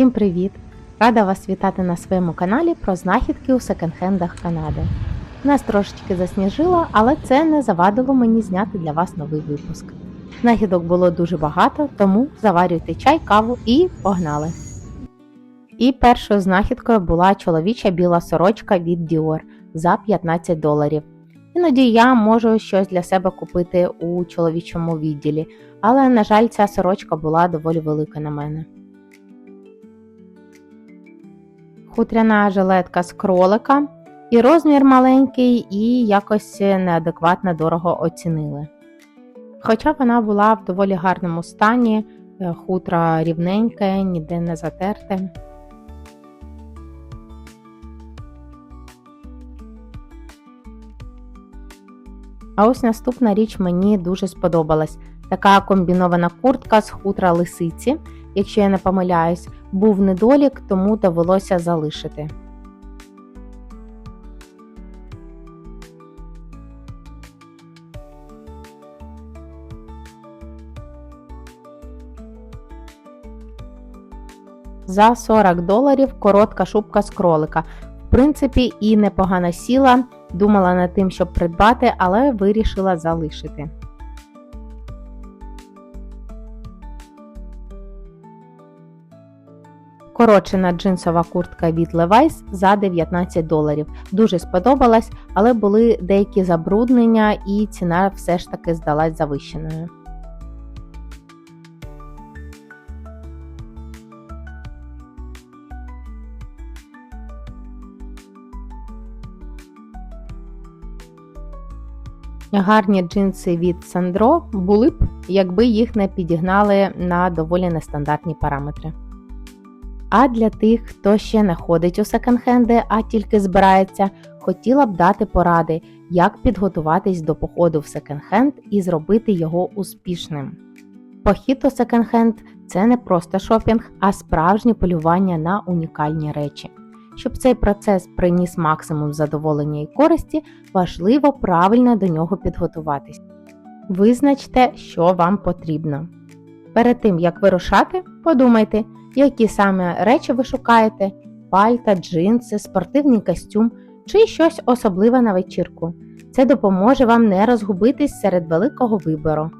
Всім привіт! Рада вас вітати на своєму каналі про знахідки у секонд-хендах Канади. Нас трошечки засніжило, але це не завадило мені зняти для вас новий випуск. Знахідок було дуже багато, тому заварюйте чай, каву і погнали! І першою знахідкою була чоловіча біла сорочка від Dior за 15 доларів. Іноді я можу щось для себе купити у чоловічому відділі, але, на жаль, ця сорочка була доволі велика на мене. Хутряна жилетка з кролика, і розмір маленький, і якось неадекватно дорого оцінили. Хоча вона була в доволі гарному стані, е, хутро рівненьке, ніде не затерте. А ось наступна річ мені дуже сподобалась. Така комбінована куртка з хутра лисиці, якщо я не помиляюсь, був недолік, тому довелося залишити. За 40 доларів коротка шубка з кролика. В принципі, і непогано сіла, думала над тим, щоб придбати, але вирішила залишити. Корочена джинсова куртка від Levi's за 19 доларів. Дуже сподобалась, але були деякі забруднення і ціна все ж таки здалась завищеною. Гарні джинси від Сандро були б, якби їх не підігнали на доволі нестандартні параметри. А для тих, хто ще не ходить у секонд-хенди, а тільки збирається, хотіла б дати поради, як підготуватись до походу в секонд-хенд і зробити його успішним. Похід у секонд-хенд – це не просто шопінг, а справжнє полювання на унікальні речі. Щоб цей процес приніс максимум задоволення і користі, важливо правильно до нього підготуватись. Визначте, що вам потрібно. Перед тим як вирушати, подумайте, які саме речі ви шукаєте: пальта, джинси, спортивний костюм чи щось особливе на вечірку. Це допоможе вам не розгубитись серед великого вибору.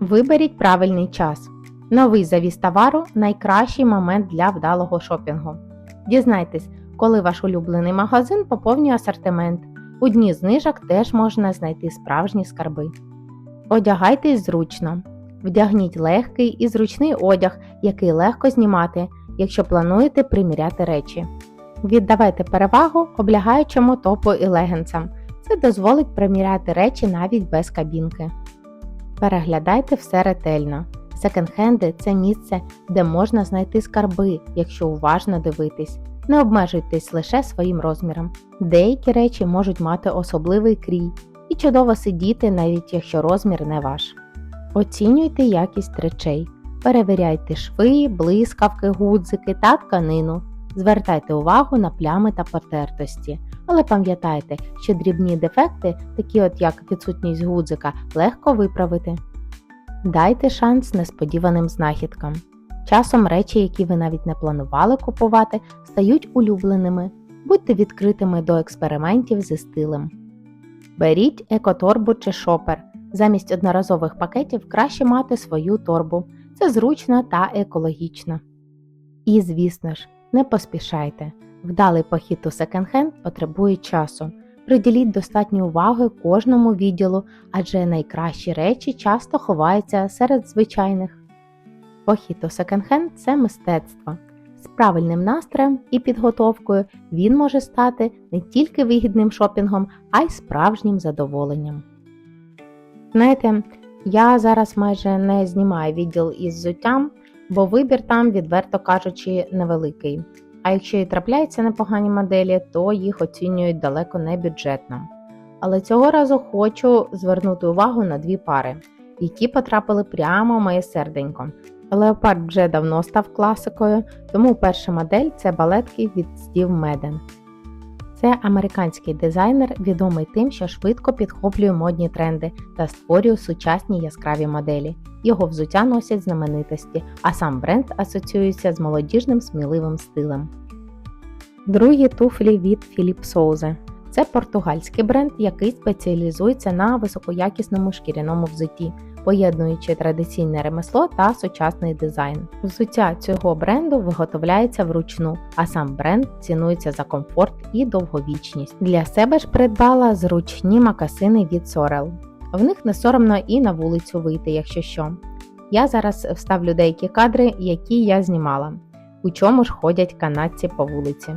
Виберіть правильний час. Новий завіз товару найкращий момент для вдалого шопінгу. Дізнайтесь, коли ваш улюблений магазин поповнює асортимент. У дні знижок теж можна знайти справжні скарби. Одягайтесь зручно. Вдягніть легкий і зручний одяг, який легко знімати, якщо плануєте приміряти речі. Віддавайте перевагу облягаючому топу і легенцям. Це дозволить приміряти речі навіть без кабінки. Переглядайте все ретельно. Секонд-хенди – це місце, де можна знайти скарби, якщо уважно дивитись. Не обмежуйтесь лише своїм розміром. Деякі речі можуть мати особливий крій і чудово сидіти, навіть якщо розмір не ваш. Оцінюйте якість речей, перевіряйте шви, блискавки, гудзики та тканину. Звертайте увагу на плями та потертості, але пам'ятайте, що дрібні дефекти, такі от як відсутність гудзика, легко виправити. Дайте шанс несподіваним знахідкам. Часом речі, які ви навіть не планували купувати, стають улюбленими. Будьте відкритими до експериментів зі стилем. Беріть екоторбу чи шопер. Замість одноразових пакетів краще мати свою торбу. Це зручно та екологічно. І, звісно ж, не поспішайте. Вдалий похід у секонд-хенд потребує часу. Приділіть достатньо уваги кожному відділу, адже найкращі речі часто ховаються серед звичайних. Похід у секонд-хенд – це мистецтво. З правильним настроєм і підготовкою він може стати не тільки вигідним шопінгом, а й справжнім задоволенням. Знаєте, я зараз майже не знімаю відділ із взуттям, бо вибір там, відверто кажучи, невеликий. А якщо і трапляються непогані моделі, то їх оцінюють далеко не бюджетно. Але цього разу хочу звернути увагу на дві пари, які потрапили прямо в моє серденько. Леопард вже давно став класикою, тому перша модель це балетки від Steve Madden. Це американський дизайнер, відомий тим, що швидко підхоплює модні тренди та створює сучасні яскраві моделі. Його взуття носять знаменитості, а сам бренд асоціюється з молодіжним сміливим стилем. Другі туфлі від Філіп Соузе. Це португальський бренд, який спеціалізується на високоякісному шкіряному взутті, поєднуючи традиційне ремесло та сучасний дизайн. Взуття цього бренду виготовляється вручну, а сам бренд цінується за комфорт і довговічність. Для себе ж придбала зручні макасини від Sorel. В них не соромно і на вулицю вийти, якщо що. Я зараз вставлю деякі кадри, які я знімала, у чому ж ходять канадці по вулиці.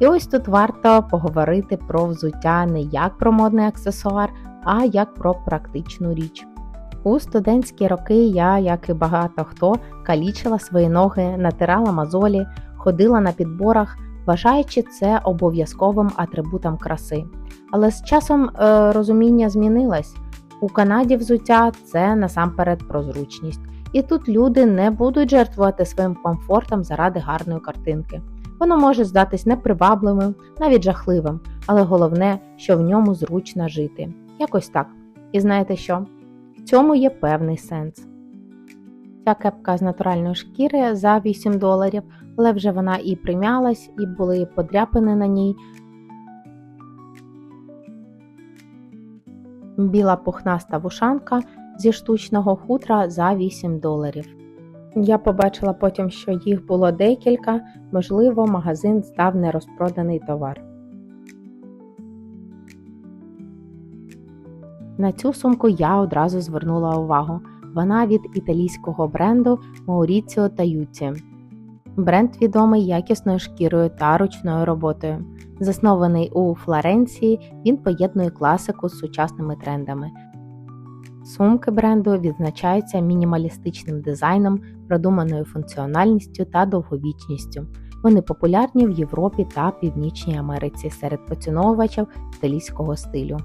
І ось тут варто поговорити про взуття не як про модний аксесуар, а як про практичну річ. У студентські роки я, як і багато хто, калічила свої ноги, натирала мозолі, ходила на підборах, вважаючи це обов'язковим атрибутом краси. Але з часом е, розуміння змінилось. У Канаді взуття це насамперед про зручність. І тут люди не будуть жертвувати своїм комфортом заради гарної картинки. Воно може здатись непривабливим, навіть жахливим, але головне, що в ньому зручно жити. Якось так. І знаєте що? В цьому є певний сенс. Ця кепка з натуральної шкіри за 8 доларів, але вже вона і примялась, і були подряпини на ній. Біла пухнаста вушанка зі штучного хутра за 8 доларів. Я побачила потім, що їх було декілька, можливо, магазин здав нерозпроданий товар. На цю сумку я одразу звернула увагу. Вона від італійського бренду Mauricio Taiuti. Бренд відомий якісною шкірою та ручною роботою. Заснований у Флоренції, він поєднує класику з сучасними трендами. Сумки бренду відзначаються мінімалістичним дизайном, продуманою функціональністю та довговічністю. Вони популярні в Європі та Північній Америці серед поціновувачів італійського стилю.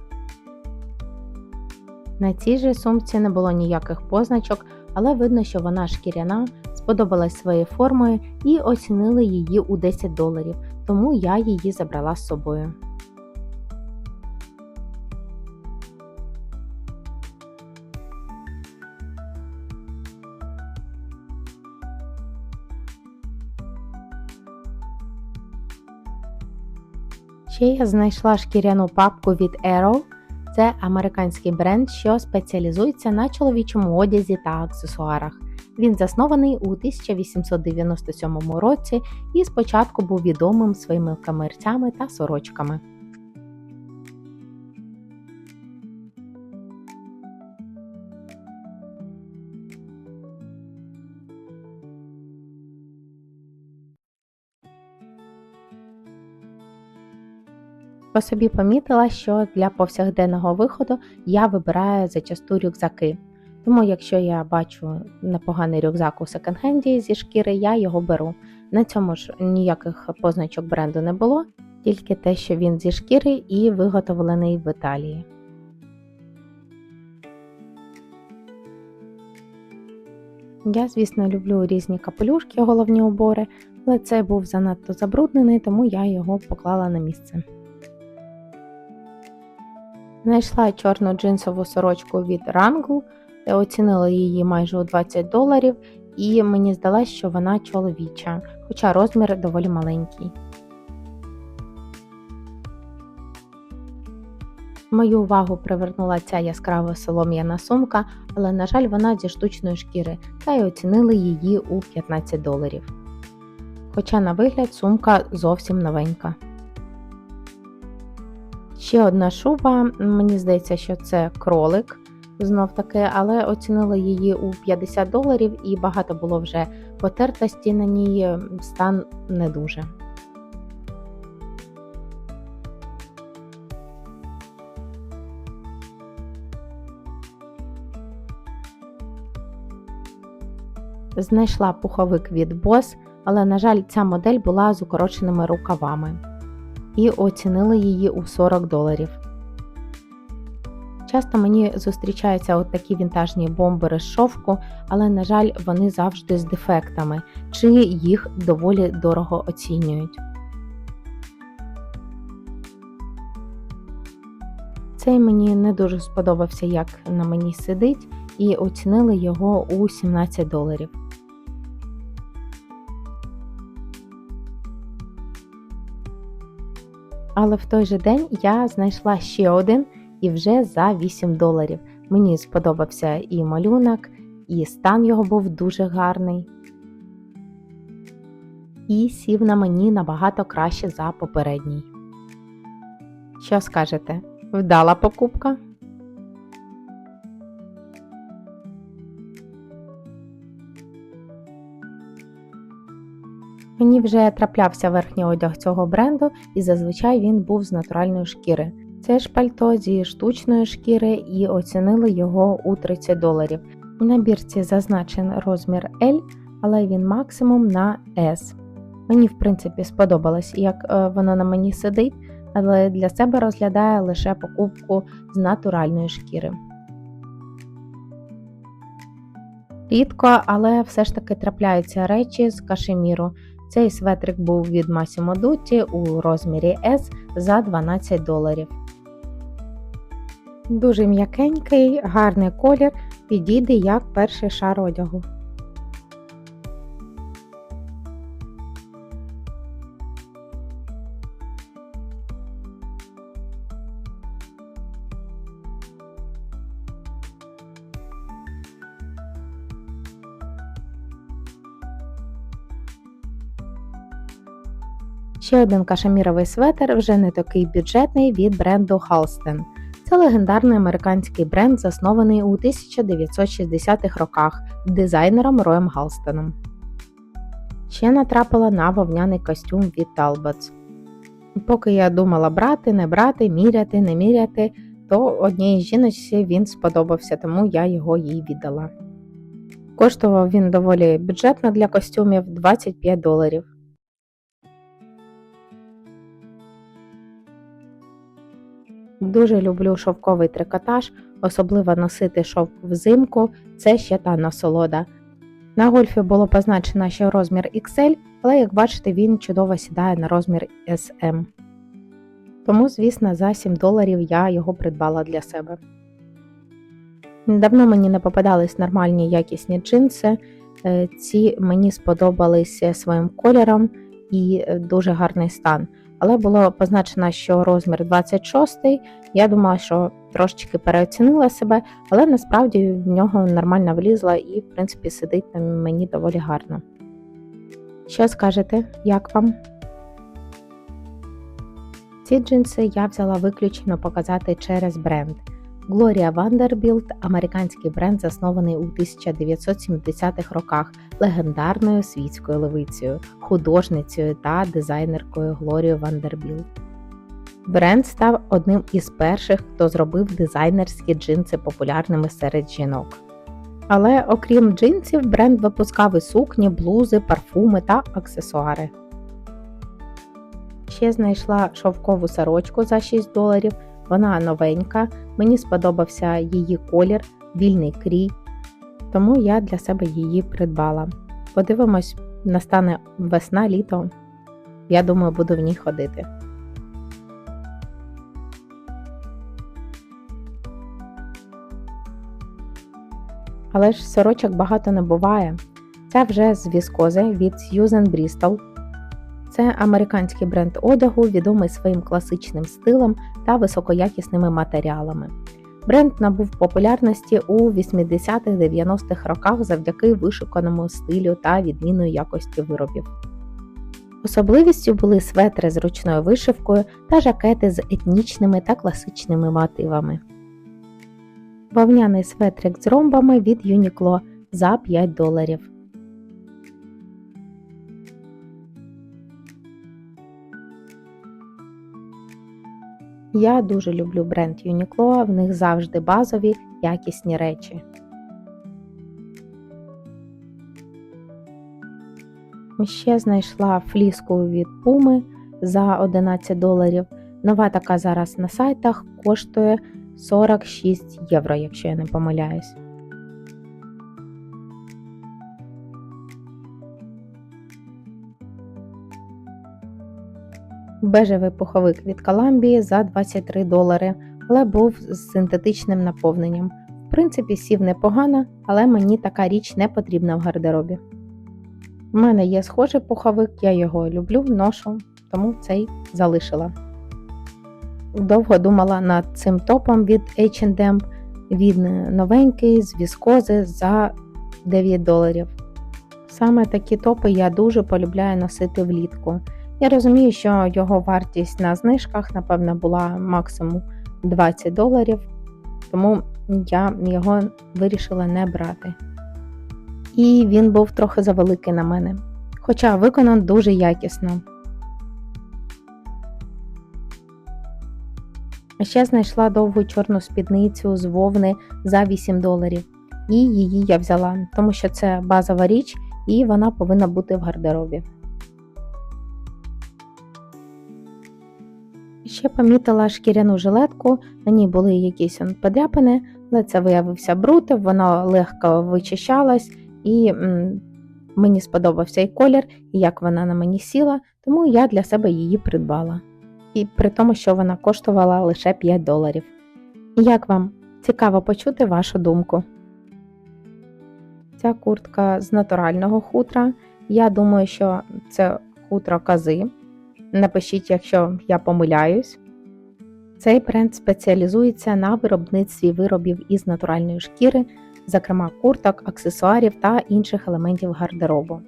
На цій же сумці не було ніяких позначок, але видно, що вона шкіряна, сподобалась своєю формою і оцінили її у 10 доларів, тому я її забрала з собою. Ще я знайшла шкіряну папку від Arrow. Це американський бренд, що спеціалізується на чоловічому одязі та аксесуарах. Він заснований у 1897 році і спочатку був відомим своїми камерцями та сорочками. По собі помітила, що для повсякденного виходу я вибираю зачасту рюкзаки. Тому, якщо я бачу непоганий рюкзак у секонд-хенді зі шкіри, я його беру. На цьому ж ніяких позначок бренду не було, тільки те, що він зі шкіри і виготовлений в Італії. Я, звісно, люблю різні капелюшки, головні убори, але цей був занадто забруднений, тому я його поклала на місце. Знайшла чорну джинсову сорочку від Wrangl, оцінила її майже у 20 доларів, і мені здалось, що вона чоловіча, хоча розмір доволі маленький. Мою увагу привернула ця яскрава солом'яна сумка, але, на жаль, вона зі штучної шкіри, та й оцінили її у 15 доларів. Хоча, на вигляд, сумка зовсім новенька. Ще одна шуба, мені здається, що це кролик, знов таки, але оцінили її у 50 доларів і багато було вже потертості на ній, стан не дуже. Знайшла пуховик від Boss, але, на жаль, ця модель була з укороченими рукавами і оцінили її у 40 доларів. Часто мені зустрічаються от такі вінтажні бомбери з шовку, але, на жаль, вони завжди з дефектами, чи їх доволі дорого оцінюють. Цей мені не дуже сподобався, як на мені сидить, і оцінили його у 17 доларів. Але в той же день я знайшла ще один і вже за 8 доларів. Мені сподобався і малюнок, і стан його був дуже гарний. І сів на мені набагато краще за попередній. Що скажете? Вдала покупка? Мені вже траплявся верхній одяг цього бренду, і зазвичай він був з натуральної шкіри. Це ж пальто зі штучної шкіри і оцінили його у 30 доларів. У набірці зазначен розмір L, але він максимум на S. Мені, в принципі, сподобалось, як е, воно на мені сидить, але для себе розглядає лише покупку з натуральної шкіри. Рідко, але все ж таки трапляються речі з кашеміру. Цей светрик був від Massimo Dutti у розмірі S за 12 доларів. Дуже м'якенький, гарний колір, підійде як перший шар одягу. Ще один кашеміровий светр, вже не такий бюджетний від бренду Halston. Це легендарний американський бренд, заснований у 1960-х роках дизайнером Роєм Галстоном. Ще натрапила на вовняний костюм від Talbots. Поки я думала брати, не брати, міряти, не міряти, то одній жіночці він сподобався, тому я його їй віддала. Коштував він доволі бюджетно для костюмів 25 доларів. Дуже люблю шовковий трикотаж, особливо носити шовк взимку, це ще та насолода. На гольфі було позначено, що розмір XL, але як бачите, він чудово сідає на розмір SM. Тому, звісно, за 7 доларів я його придбала для себе. Давно мені не попадались нормальні якісні джинси. Е, ці мені сподобалися своїм кольором і е, дуже гарний стан але було позначено, що розмір 26 Я думала, що трошечки переоцінила себе, але насправді в нього нормально влізла і, в принципі, сидить на мені доволі гарно. Що скажете, як вам? Ці джинси я взяла виключно показати через бренд. Глорія Вандербілд американський бренд, заснований у 1970-х роках легендарною світською левицею, художницею та дизайнеркою Глорією Вандербілд. Бренд став одним із перших, хто зробив дизайнерські джинси популярними серед жінок. Але окрім джинсів, бренд випускав і сукні, блузи, парфуми та аксесуари. Ще знайшла шовкову сорочку за 6 доларів. Вона новенька, мені сподобався її колір, вільний крій, тому я для себе її придбала. Подивимось, настане весна, літо. Я думаю, буду в ній ходити. Але ж сорочок багато не буває. Це вже з віскози від Susan Bristol. Це американський бренд одягу, відомий своїм класичним стилем та високоякісними матеріалами. Бренд набув популярності у 80-х-90-х роках завдяки вишуканому стилю та відмінної якості виробів. Особливістю були светри з ручною вишивкою та жакети з етнічними та класичними мотивами. Вовняний светрик з ромбами від Uniqlo за 5 доларів. Я дуже люблю бренд Uniqlo, в них завжди базові якісні речі. Ще знайшла фліску від Puma за 11 доларів. Нова така зараз на сайтах коштує 46 євро, якщо я не помиляюсь. Бежевий пуховик від Коламбії за 23 долари. але був з синтетичним наповненням. В принципі, сів непогано, але мені така річ не потрібна в гардеробі. У мене є схожий пуховик, я його люблю, ношу, тому цей залишила. Довго думала над цим топом від H&M. Він новенький з віскози за 9 доларів. Саме такі топи я дуже полюбляю носити влітку. Я розумію, що його вартість на знижках, напевно, була максимум 20 доларів, тому я його вирішила не брати. І він був трохи завеликий на мене, хоча виконан дуже якісно. Ще знайшла довгу чорну спідницю з вовни за 8 доларів. І її я взяла, тому що це базова річ і вона повинна бути в гардеробі. Ще помітила шкіряну жилетку, на ній були якісь подряпини, але це виявився бруд, вона легко вичищалась, і м, мені сподобався і колір, і як вона на мені сіла, тому я для себе її придбала. І при тому, що вона коштувала лише 5 доларів. Як вам? Цікаво почути вашу думку. Ця куртка з натурального хутра. Я думаю, що це хутро кози. Напишіть, якщо я помиляюсь. Цей бренд спеціалізується на виробництві виробів із натуральної шкіри, зокрема курток, аксесуарів та інших елементів гардеробу.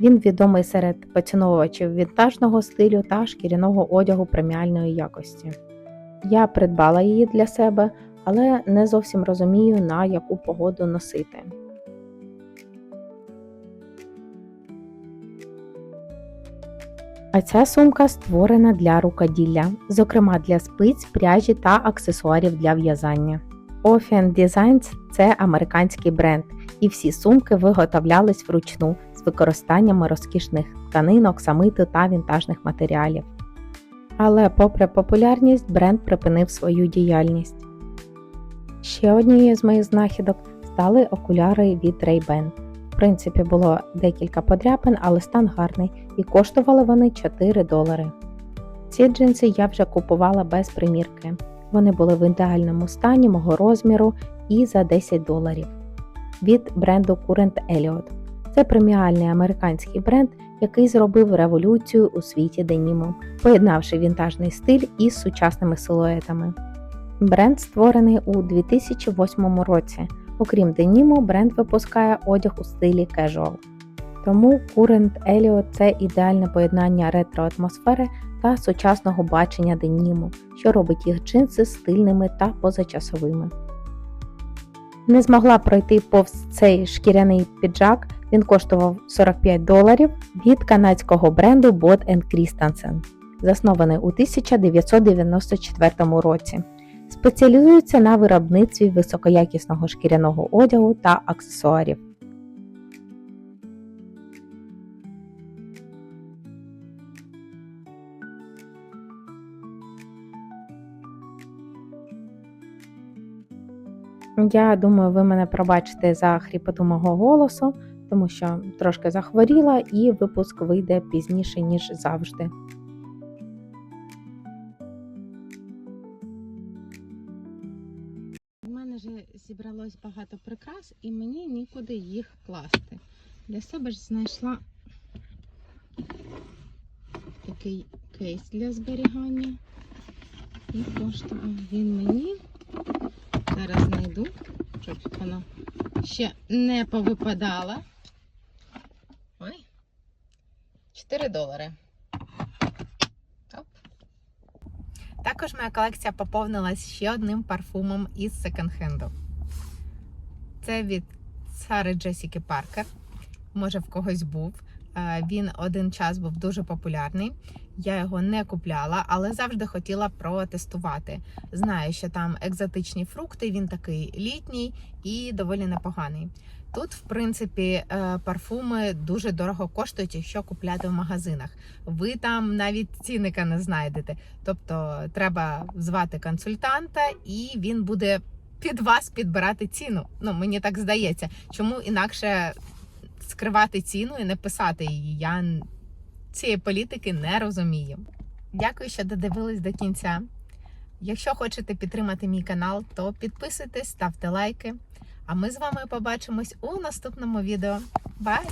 Він відомий серед поціновувачів вінтажного стилю та шкіряного одягу преміальної якості. Я придбала її для себе, але не зовсім розумію, на яку погоду носити. А ця сумка створена для рукоділля, зокрема для спиць, пряжі та аксесуарів для в'язання. Ocean Designs – це американський бренд, і всі сумки виготовлялись вручну з використанням розкішних тканин, оксамиту та вінтажних матеріалів. Але, попри популярність, бренд припинив свою діяльність. Ще однією з моїх знахідок стали окуляри від Ray-Ban. В принципі, було декілька подряпин, але стан гарний, і коштували вони 4 долари. Ці джинси я вже купувала без примірки. Вони були в ідеальному стані мого розміру і за 10 доларів. Від бренду Current Elliot. Це преміальний американський бренд, який зробив революцію у світі деніму, поєднавши вінтажний стиль із сучасними силуетами. Бренд створений у 2008 році. Окрім деніму, бренд випускає одяг у стилі casual. Тому Current Elliot – це ідеальне поєднання ретро-атмосфери та сучасного бачення деніму, що робить їх джинси стильними та позачасовими. Не змогла пройти повз цей шкіряний піджак, він коштував 45 доларів від канадського бренду Bot Christensen, заснований у 1994 році. Спеціалізується на виробництві високоякісного шкіряного одягу та аксесуарів. Я думаю, ви мене пробачите за хріпоту мого голосу, тому що трошки захворіла і випуск вийде пізніше, ніж завжди. У мене вже зібралось багато прикрас, і мені нікуди їх класти. Для себе ж знайшла такий кейс для зберігання. І коштував він мені. Зараз знайду, щоб вона ще не повипадала. Ой. 4 долари. Також моя колекція поповнилась ще одним парфумом із секонд-хенду. Це від Сари Джесіки Паркер. Може, в когось був. Е, Він один час був дуже популярний. Я його не купляла, але завжди хотіла протестувати. Знаю, що там екзотичні фрукти, він такий літній і доволі непоганий. Тут, в принципі, е, парфуми дуже дорого коштують, якщо купляти в магазинах. Ви там навіть цінника не знайдете. Тобто треба звати консультанта, і він буде під вас підбирати ціну. Ну, мені так здається. Чому інакше скривати ціну і не писати її? Я цієї політики не розумію. Дякую, що додивились до кінця. Якщо хочете підтримати мій канал, то підписуйтесь, ставте лайки. А ми з вами побачимось у наступному відео. Бай!